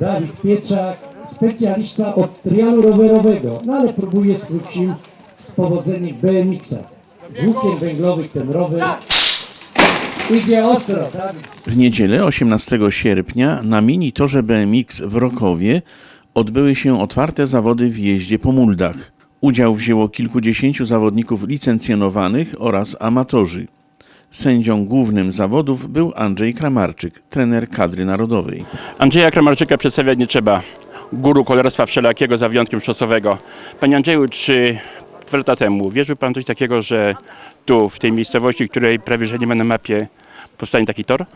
Dawid Pieczak, specjalista od trialu rowerowego, no ale próbuje swych sił z powodzeniem BMX-a. Z łukiem węglowym ten rower idzie ostro. W niedzielę 18 sierpnia na mini torze BMX w Rokowie odbyły się otwarte zawody w jeździe po muldach. Udział wzięło kilkudziesięciu zawodników licencjonowanych oraz amatorzy. Sędzią głównym zawodów był Andrzej Kramarczyk, trener kadry narodowej. Andrzeja Kramarczyka przedstawiać nie trzeba. Guru kolarstwa wszelakiego za wyjątkiem szosowego. Panie Andrzeju, czy dwa lata temu wierzył Pan coś takiego, że tu, w tej miejscowości, której prawie że nie ma na mapie, powstanie taki tor?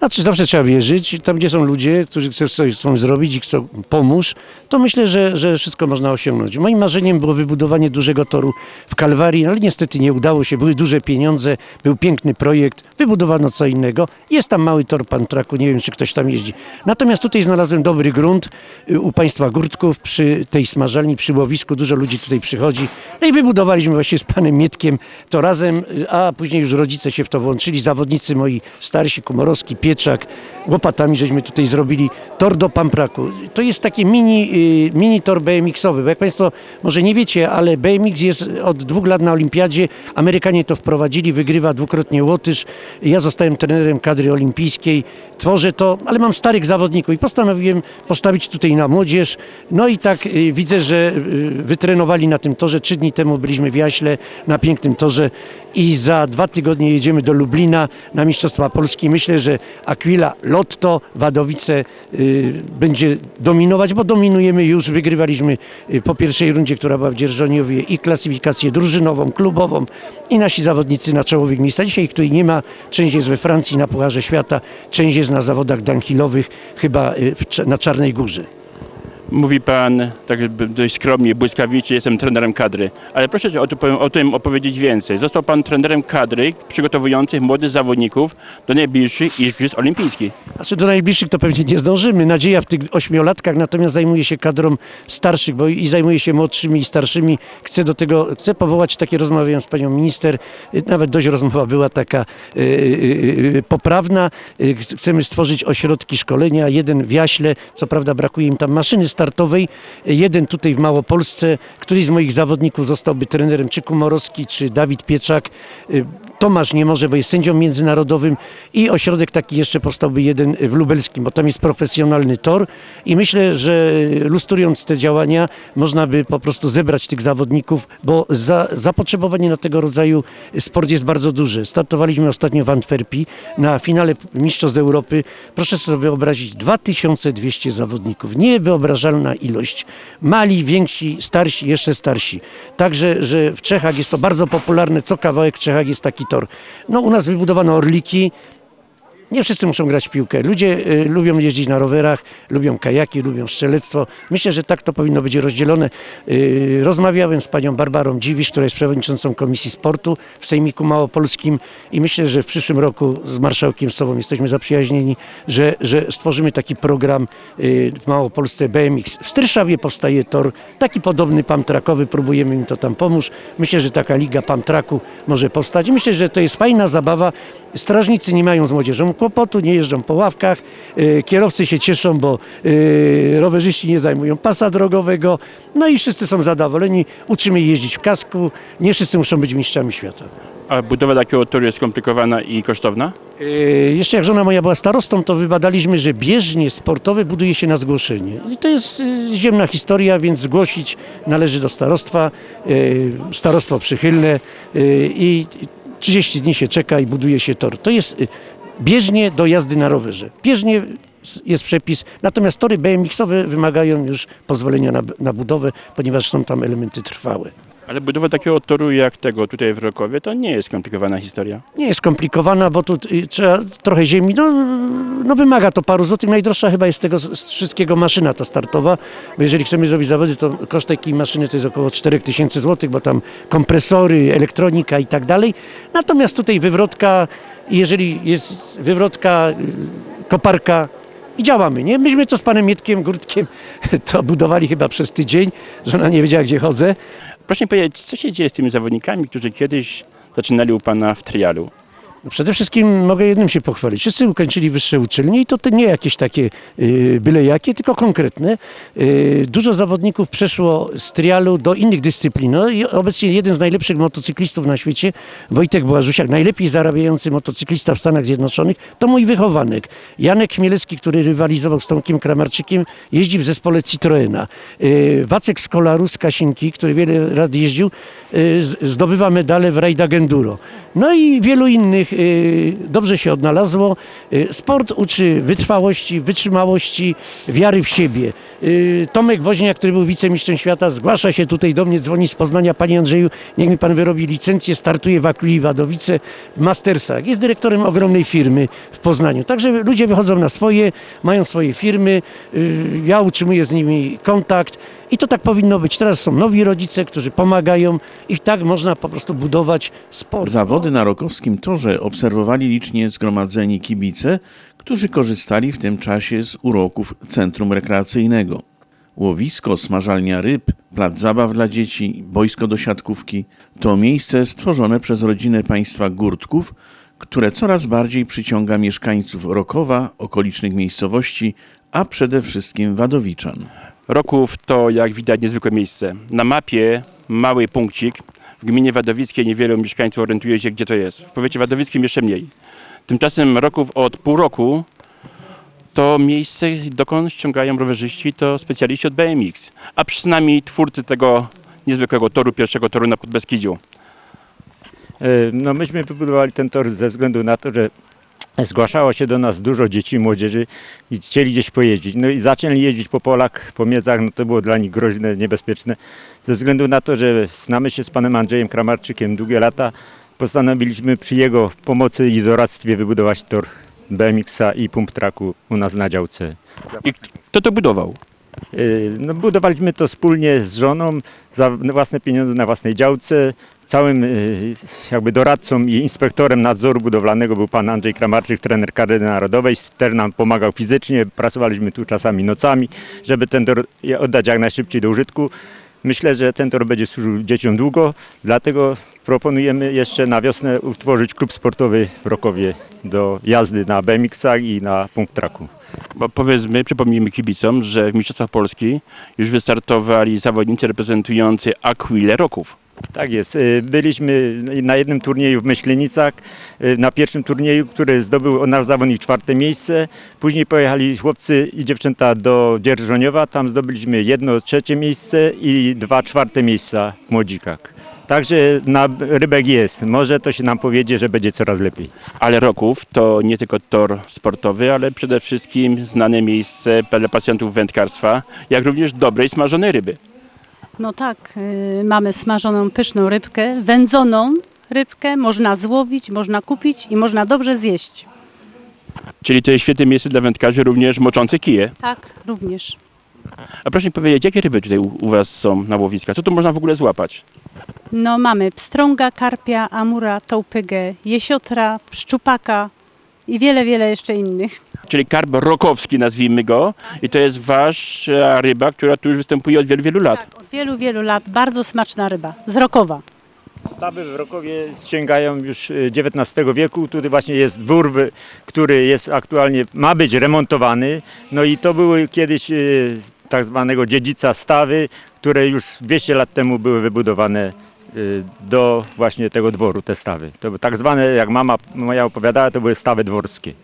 Znaczy zawsze trzeba wierzyć. Tam, gdzie są ludzie, którzy chcą coś zrobić i chcą pomóż, to myślę, że, że wszystko można osiągnąć. Moim marzeniem było wybudowanie dużego toru w Kalwarii, ale niestety nie udało się. Były duże pieniądze, był piękny projekt, wybudowano co innego. Jest tam mały tor Pantraku, nie wiem, czy ktoś tam jeździ. Natomiast tutaj znalazłem dobry grunt y, u państwa Gurtków przy tej smażalni, przy łowisku. Dużo ludzi tutaj przychodzi. No i wybudowaliśmy właśnie z panem Mietkiem to razem, y, a później już rodzice się w to włączyli. Zawodnicy moi starsi, Komorowski, Pieczak, łopatami żeśmy tutaj zrobili tor do Pampraku. To jest taki mini, y, mini tor BMX-owy, bo jak Państwo może nie wiecie, ale BMX jest od dwóch lat na olimpiadzie. Amerykanie to wprowadzili, wygrywa dwukrotnie Łotysz. Ja zostałem trenerem kadry olimpijskiej, tworzę to, ale mam starych zawodników i postanowiłem postawić tutaj na młodzież. No i tak y, widzę, że y, wytrenowali na tym torze. Trzy dni temu byliśmy w Jaśle na pięknym torze i za dwa tygodnie jedziemy do Lublina na Mistrzostwa Polski. Myślę, że Aquila Lotto Wadowice y, będzie dominować, bo dominujemy już. Wygrywaliśmy y, po pierwszej rundzie, która była w Dzierżoniowie i klasyfikację drużynową, klubową i nasi zawodnicy na czołowych miejscach. Dzisiaj ich tutaj nie ma. Część jest we Francji na Pucharze Świata, część jest na zawodach dunhillowych, chyba y, na Czarnej Górze. Mówi Pan tak dość skromnie, błyskawicznie, jestem trenerem kadry. Ale proszę o, o tym opowiedzieć więcej. Został Pan trenerem kadry przygotowujących młodych zawodników do najbliższych Igrzysk Olimpijskich. Znaczy do najbliższych to pewnie nie zdążymy. Nadzieja w tych ośmiolatkach, natomiast zajmuje się kadrą starszych, bo i zajmuje się młodszymi i starszymi. Chcę do tego, chcę powołać takie, rozmawiałem z panią minister, y, nawet dość rozmowa była taka y, y, y, poprawna. Y, ch- Chcemy stworzyć ośrodki szkolenia, jeden w Jaśle, co prawda brakuje im tam maszyny startowej, jeden tutaj w Małopolsce, któryś z moich zawodników zostałby trenerem, czy Kumorowski, czy Dawid Pieczak. Y, Tomasz nie może, bo jest sędzią międzynarodowym i ośrodek taki jeszcze powstałby jeden w Lubelskim, bo tam jest profesjonalny tor i myślę, że lustrując te działania można by po prostu zebrać tych zawodników, bo za, zapotrzebowanie na tego rodzaju sport jest bardzo duże. Startowaliśmy ostatnio w Antwerpii na finale Mistrzostw Europy. Proszę sobie wyobrazić 2200 zawodników. Niewyobrażalna ilość. Mali, więksi, starsi, jeszcze starsi. Także, że w Czechach jest to bardzo popularne. Co kawałek w Czechach jest taki tor. No u nas wybudowano orliki. Nie wszyscy muszą grać w piłkę. Ludzie y, lubią jeździć na rowerach, lubią kajaki, lubią strzelectwo. Myślę, że tak to powinno być rozdzielone. Y, rozmawiałem z panią Barbarą Dziwisz, która jest przewodniczącą Komisji Sportu w Sejmiku Małopolskim i myślę, że w przyszłym roku z marszałkiem Sobą jesteśmy zaprzyjaźnieni, że, że stworzymy taki program y, w Małopolsce BMX. W Styrszawie powstaje tor, taki podobny pamtrakowy, próbujemy im to tam pomóc. Myślę, że taka liga pamtraku może powstać. Myślę, że to jest fajna zabawa. Strażnicy nie mają z młodzieżą kłopotu, nie jeżdżą po ławkach, y, kierowcy się cieszą, bo y, rowerzyści nie zajmują pasa drogowego, no i wszyscy są zadowoleni, uczymy jeździć w kasku, nie wszyscy muszą być mistrzami świata. A budowa takiego toru jest skomplikowana i kosztowna? Y, Jeszcze jak żona moja była starostą, to wybadaliśmy, że bieżnie sportowe buduje się na zgłoszenie. I to jest ziemna historia, więc zgłosić należy do starostwa, starostwo przychylne i 30 dni się czeka i buduje się tor. To jest y, bieżnie do jazdy na rowerze. Bieżnie jest przepis, natomiast tory BMX-owe wymagają już pozwolenia na, na budowę, ponieważ są tam elementy trwałe. Ale budowa takiego toru jak tego tutaj w Rokowie to nie jest skomplikowana historia. Nie jest skomplikowana, bo tu y, trzeba trochę ziemi, no, no wymaga to paru złotych. Najdroższa chyba jest tego z wszystkiego maszyna ta startowa, bo jeżeli chcemy zrobić zawody, to koszt takiej maszyny to jest około 4000 złotych, bo tam kompresory, elektronika i tak dalej. Natomiast tutaj wywrotka, jeżeli jest wywrotka, y, koparka i działamy, nie? Myśmy to z panem Mietkiem Gurtkiem to budowali chyba przez tydzień, żona nie wiedziała gdzie chodzę. Proszę mi powiedzieć, co się dzieje z tymi zawodnikami, którzy kiedyś zaczynali u Pana w trialu? No Przede wszystkim mogę jednym się pochwalić. Wszyscy ukończyli wyższe uczelnie i to nie jakieś takie y, byle jakie, tylko konkretne. Y, dużo zawodników przeszło z trialu do innych dyscyplin. No i obecnie jeden z najlepszych motocyklistów na świecie, Wojtek Błażusiak, najlepiej zarabiający motocyklista w Stanach Zjednoczonych, to mój wychowanek. Janek Chmielecki, który rywalizował z Tomkiem Kramarczykiem, jeździ w zespole Citroena. Y, Wacek Skolaru z Kasinki, który wiele razy jeździł, zdobywa medale w rajdach enduro. No i wielu innych y, dobrze się odnalazło. Y, Sport uczy wytrwałości, wytrzymałości, wiary w siebie. Y, Tomek Woźniak, który był wicemistrzem świata, zgłasza się tutaj do mnie, dzwoni z Poznania. Panie Andrzeju, niech mi pan wyrobi licencję, startuje w Akwili Wadowice w Mastersach. Jest dyrektorem ogromnej firmy w Poznaniu. Także ludzie wychodzą na swoje, mają swoje firmy. Y, Ja utrzymuję z nimi kontakt. I to tak powinno być. Teraz są nowi rodzice, którzy pomagają i tak można po prostu budować sport. Zawody na Rokowskim Torze obserwowali licznie zgromadzeni kibice, którzy korzystali w tym czasie z uroków centrum rekreacyjnego. Łowisko, smażalnia ryb, plac zabaw dla dzieci, boisko do siatkówki to miejsce stworzone przez rodzinę państwa Gurtków, które coraz bardziej przyciąga mieszkańców Rokowa, okolicznych miejscowości, a przede wszystkim Wadowiczan. Roków to, jak widać, niezwykłe miejsce. Na mapie mały punkcik. W gminie Wadowickiej niewielu mieszkańców orientuje się, gdzie to jest. W powiecie wadowickim jeszcze mniej. Tymczasem Roków od pół roku to miejsce, dokąd ściągają rowerzyści, to specjaliści od BMX. A przynajmniej twórcy tego niezwykłego toru, pierwszego toru na Podbeskidziu. E, No myśmy wybudowali ten tor ze względu na to, że zgłaszało się do nas dużo dzieci i młodzieży i chcieli gdzieś pojeździć. No i zaczęli jeździć po polach, po miedzach, no to było dla nich groźne, niebezpieczne. Ze względu na to, że znamy się z panem Andrzejem Kramarczykiem długie lata, postanowiliśmy przy jego pomocy i zoradztwie wybudować tor BMX-a i pump tracku u nas na działce. I kto to budował? Yy, No, budowaliśmy to wspólnie z żoną za własne pieniądze na własnej działce. Całym yy, jakby doradcą i inspektorem nadzoru budowlanego był pan Andrzej Kramarczyk, trener kadry narodowej. Też nam pomagał fizycznie. Pracowaliśmy tu czasami nocami, żeby ten tor oddać jak najszybciej do użytku. Myślę, że ten tor będzie służył dzieciom długo, dlatego proponujemy jeszcze na wiosnę utworzyć klub sportowy w Rokowie do jazdy na BMX-ach i na punkt traku. Bo powiedzmy, przypomnijmy kibicom, że w Mistrzostwach Polski już wystartowali zawodnicy reprezentujący Aquile Roków. Tak jest. Y, Byliśmy na jednym turnieju w Myślenicach, y, na pierwszym turnieju, który zdobył nasz zawodnik czwarte miejsce. Później pojechali chłopcy i dziewczęta do Dzierżoniowa, tam zdobyliśmy jedno trzecie miejsce i dwa czwarte miejsca w młodzikach. Także na rybek jest. Może to się nam powiedzie, że będzie coraz lepiej. Ale Roków to nie tylko tor sportowy, ale przede wszystkim znane miejsce dla pasjantów wędkarstwa, jak również dobrej smażonej ryby. No tak, y, mamy smażoną pyszną rybkę, wędzoną rybkę, można złowić, można kupić i można dobrze zjeść. Czyli to jest świetne miejsce dla wędkarzy, również moczące kije. Tak, również. A proszę mi powiedzieć, jakie ryby tutaj u, u Was są na łowiskach? Co tu można w ogóle złapać? No mamy pstrąga, karpia, amura, tołpygę, jesiotra, szczupaka i wiele, wiele jeszcze innych. Czyli karp rokowski, nazwijmy go. I to jest Wasza ryba, która tu już występuje od wielu, wielu lat. Tak, od wielu, wielu lat bardzo smaczna ryba, z Rokowa. Stawy w Rokowie sięgają już XIX wieku. Tutaj właśnie jest dwór, który jest aktualnie, ma być remontowany. No i to były kiedyś y, tak zwanego dziedzica stawy, które już 200 lat temu były wybudowane do właśnie tego dworu, te stawy. To były tak zwane, jak mama moja opowiadała, to były stawy dworskie.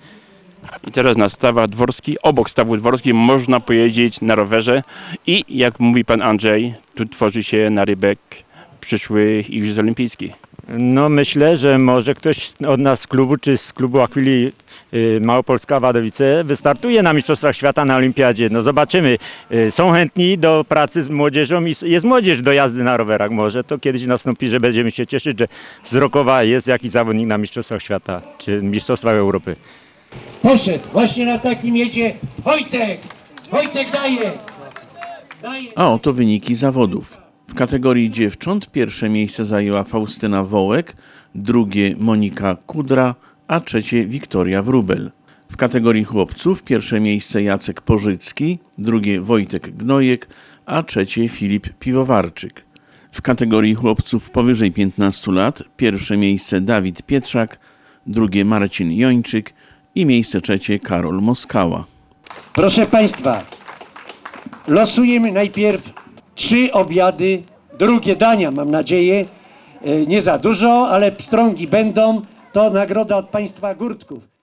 I teraz na stawach dworskich, obok stawów dworskich można pojeździć na rowerze i jak mówi Pan Andrzej, tu tworzy się na rybek przyszłych Igrzysk Olimpijskich. No myślę, że może ktoś od nas z klubu, czy z klubu Akwili y, Małopolska Wadowice wystartuje na Mistrzostwach Świata na Olimpiadzie. No zobaczymy. Y, Są chętni do pracy z młodzieżą i jest młodzież do jazdy na rowerach. Może to kiedyś nastąpi, że będziemy się cieszyć, że z Rokowa jest jakiś zawodnik na Mistrzostwach Świata, czy Mistrzostwach Europy. Poszedł, właśnie na takim jedzie Wojtek! Wojtek daje! Daje! A oto wyniki zawodów. W kategorii dziewcząt pierwsze miejsce zajęła Faustyna Wołek, drugie Monika Kudra, a trzecie Wiktoria Wrubel. W kategorii chłopców pierwsze miejsce Jacek Pożycki, drugie Wojtek Gnojek, a trzecie Filip Piwowarczyk. W kategorii chłopców powyżej 15 lat pierwsze miejsce Dawid Pietrzak, drugie Marcin Jończyk i miejsce trzecie Karol Moskała. Proszę Państwa, losujemy najpierw trzy obiady, drugie dania, mam nadzieję. E, Nie za dużo, ale pstrągi będą. To nagroda od Państwa Górtków.